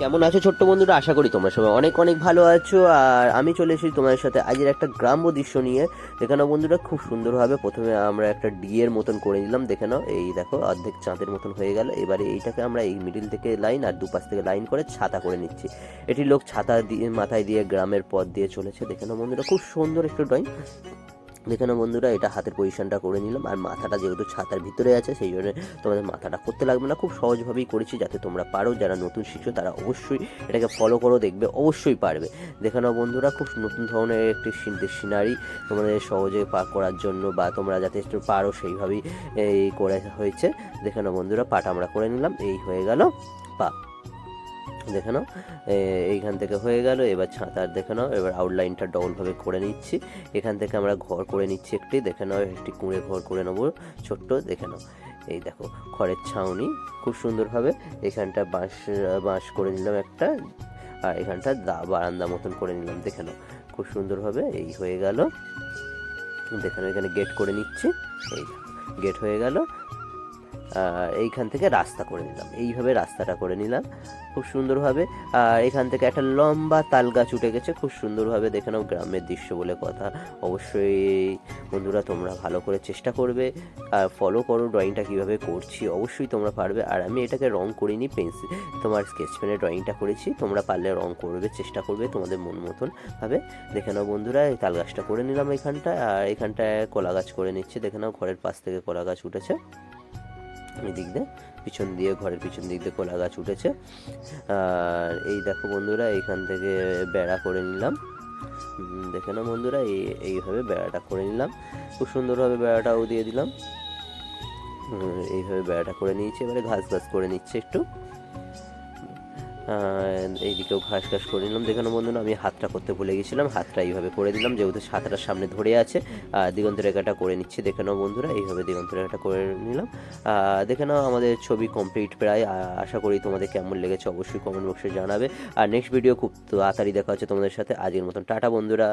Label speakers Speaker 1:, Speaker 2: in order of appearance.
Speaker 1: কেমন আছো ছোট্ট বন্ধুরা? আশা করি তোমরা সবাই অনেক অনেক ভালো আছো। আর আমি চলে এসেছি তোমাদের সাথে আজের একটা গ্রাম্য দৃশ্য নিয়ে। দেখে নাও বন্ধুরা, খুব সুন্দরভাবে প্রথমে আমরা একটা ডিয়ের মতন করে নিলাম। দেখে নাও, এই দেখো, অর্ধেক চাঁদের মতন হয়ে গেল। এবারে এইটাকে আমরা এই মিডিল থেকে লাইন আর দুপাশ থেকে লাইন করে ছাতা করে নিচ্ছি। এটি লোক ছাতা দিয়ে, মাথায় দিয়ে গ্রামের পথ দিয়ে চলেছে। দেখে নাও বন্ধুরা, খুব সুন্দর একটু ড্রয়িং দেখে নাও বন্ধুরা, এটা হাতের পজিশনটা করে নিলাম। আর মাথাটা যেহেতু ছাতার ভিতরে আছে, সেই জন্য তোমাদের মাথাটা করতে লাগবে না। খুব সহজভাবেই করেছি, যাতে তোমরা পারো। যারা নতুন শিখছো, তারা অবশ্যই এটাকে ফলো করো, দেখবে অবশ্যই পারবে। দেখে নাও বন্ধুরা, খুব নতুন ধরনের একটি সিনারি তোমাদের সহজে পার করার জন্য বা তোমরা যাতে একটু পারো, সেইভাবেই এই করে হয়েছে। দেখে নাও বন্ধুরা, পাটা আমরা করে নিলাম। এই হয়ে গেল পা। দেখে নাও। এইখান থেকে হয়ে গেল, এবার ছাতার দেখে নাও, এবার আউটলাইনটা ডবলভাবে করে নিচ্ছি। এখান থেকে আমরা ঘর করে নিচ্ছি একটি, দেখে নাও, একটি কুঁড়ে ঘর করে নেব, ছোট্ট, দেখে নাও। এই দেখো, খড়ের ছাউনি, খুব সুন্দরভাবে এখানটা বাঁশ বাঁশ করে নিলাম একটা, আর এখানটা দা- বারান্দা মতন করে নিলাম, দেখে নাও। খুব সুন্দরভাবে এই হয়ে গেল। দেখে নাও, এখানে গেট করে নিচ্ছি। এই গেট হয়ে গেল। এইখান থেকে রাস্তা করে নিলাম। এইভাবে রাস্তাটা করে নিলাম, খুব সুন্দরভাবে। আর এখান থেকে একটা লম্বা তাল গাছ উঠে গেছে, খুব সুন্দরভাবে দেখে নাও গ্রামের দৃশ্য বলে কথা। অবশ্যই বন্ধুরা, তোমরা ভালো করে চেষ্টা করবে, আর ফলো করো ড্রয়িংটা কীভাবে করছি। অবশ্যই তোমরা পারবে। আর আমি এটাকে রং করিনি পেন্সিল তোমার স্কেচ পেনে ড্রয়িংটা করেছি। তোমরা পারলে রং করবে, চেষ্টা করবে তোমাদের মন মতন ভাবে। দেখে নাও বন্ধুরা, এই তাল গাছটা করে নিলাম এখানটায়। আর এখানটায় কলা গাছ করে নিচ্ছে। দেখে নাও ঘরের পাশ থেকে কলা গাছ উঠেছে। এই দিক দিয়ে, পিছন দিয়ে, ঘরের পিছন দিক দিয়ে কোলা গাছ উঠেছে। আর এই দেখো বন্ধুরা এইখান থেকে বেড়া করে নিলাম। দেখে না বন্ধুরা, এই, এইভাবে বেড়াটা করে নিলাম। খুব সুন্দরভাবে বেড়াটাও দিয়ে দিলাম। এইভাবে বেড়াটা করে নিয়েছি, এবারে ঘাস ঘাস করে নিচ্ছে একটু। এইদিকেও ঘাস ঘাস করে নিলাম। দেখে না বন্ধুরা, আমি হাতটা করতে ভুলে গেছিলাম, হাতটা এইভাবে করে দিলাম, যেহেতু হাতটা সামনে ধরে আছে। দিগন্ত রেখাটা করে নিচ্ছি, দেখে নাও বন্ধুরা, এইভাবে দিগন্ত রেখাটা করে নিলাম। দেখে নাও আমাদের ছবি কমপ্লিট প্রায় আশা করি তোমাদের কেমন লেগেছে, অবশ্যই কমেন্ট বক্সে জানাবে। আর নেক্সট ভিডিও খুব তাড়াতাড়ি দেখা হচ্ছে তোমাদের সাথে। আজকের মতন টাটা বন্ধুরা।